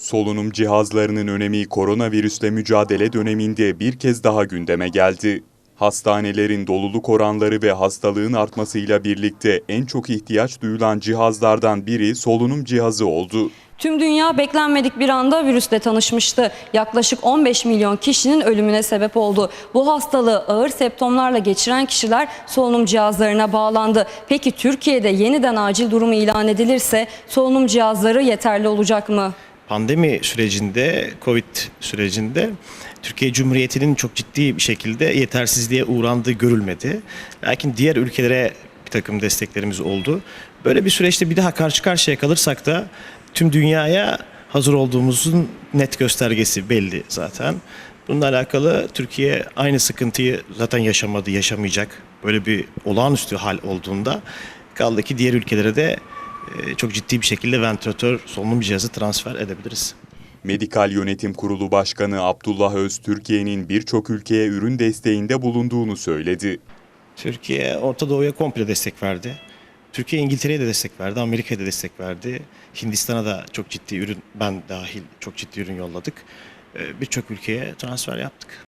Solunum cihazlarının önemi koronavirüsle mücadele döneminde bir kez daha gündeme geldi. Hastanelerin doluluk oranları ve hastalığın artmasıyla birlikte en çok ihtiyaç duyulan cihazlardan biri solunum cihazı oldu. Tüm dünya beklenmedik bir anda virüsle tanışmıştı. Yaklaşık 15 milyon kişinin ölümüne sebep oldu. Bu hastalığı ağır septomlarla geçiren kişiler solunum cihazlarına bağlandı. Peki Türkiye'de yeniden acil durumu ilan edilirse solunum cihazları yeterli olacak mı? Pandemi sürecinde, Covid sürecinde Türkiye Cumhuriyeti'nin çok ciddi bir şekilde yetersizliğe uğrandığı görülmedi. Lakin diğer ülkelere bir takım desteklerimiz oldu. Böyle bir süreçte bir daha karşı karşıya kalırsak da tüm dünyaya hazır olduğumuzun net göstergesi belli zaten. Bununla alakalı Türkiye aynı sıkıntıyı zaten yaşamadı, yaşamayacak. Böyle bir olağanüstü hal olduğunda kaldı ki diğer ülkelere de çok ciddi bir şekilde ventilatör solunum cihazı transfer edebiliriz. Medikal Yönetim Kurulu Başkanı Abdullah Öz, Türkiye'nin birçok ülkeye ürün desteğinde bulunduğunu söyledi. Türkiye Orta Doğu'ya komple destek verdi. Türkiye İngiltere'ye de destek verdi, Amerika'ya da destek verdi. Hindistan'a da çok ciddi ürün, ben dahil çok ciddi ürün yolladık. E, Birçok ülkeye transfer yaptık.